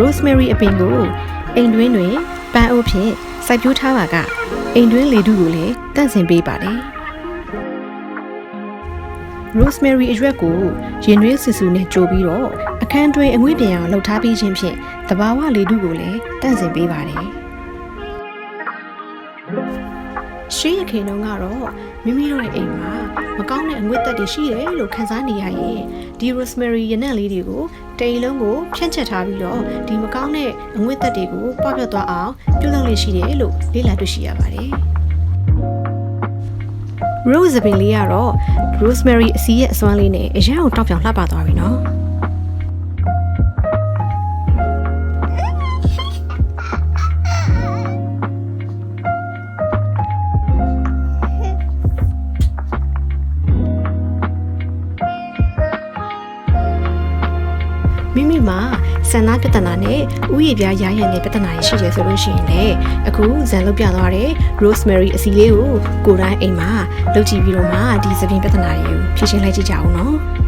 rosemary အပင်ကိုအိမ်တွင်းတွင်ပန်းအိုးဖြင့်စိုက်ပျိုးထားပါကအိမ်တွင်းလေထုကိုလည်းတန့်စင်ပေးပါတယ် rosemary အရွက်ကိုရင်နွေးဆူဆူနဲ့ကြိုပြီးတော့အခန်းတွင်းအငွေ့ပြင်အောင်လှုပ်ထားပြီးခြင်းဖြင့်တဘာဝလေထုကိုလည်းတန့်စင်ပေးပါတယ်ရှေးရခင်တုန်းကတော့မိမိတို့ရဲ့အိမ်မှာမကောင်းတဲ့အငွေ့သက်တွေရှိတယ်လို့ခန်းစားနေရရင်ဒီ rosemary ရနံ့လေးတွေကို တိမ်လုံးကိုဖြန့်ချက်ထားပြီးတော့ဒီမကောင်းတဲ့အငွေ့သက်တွေကိုပွားပြတ်သွားအောင်ပြုလုပ်လို့ရှိတယ်လို့လေ့လာတွေ့ရှိရပါတယ် rose ပင်လေးကတော့ rosemary အစီရဲ့အစွမ်းလေးနဲ့အရင်အောင်တောက်ပြောင်လှပသွားပြီနော် မိမိမှာဆန္ဒပြဿနာနဲ့ဥယျာဉ်ပြားရရတဲ့ပြဿနာတွေရှိတယ်ဆိုလို့ရှိရင်လည်းအခုဇန်လုပ်ပြသွားတဲ့ rosemary အစီလေးကိုကိုယ်တိုင်အိမ်မှာလုပ်ကြည့်ပြီးတော့မှဒီသပင်ပြဿနာတွေကိုဖြေရှင်းလိုက်ကြည့်ကြအောင်နော်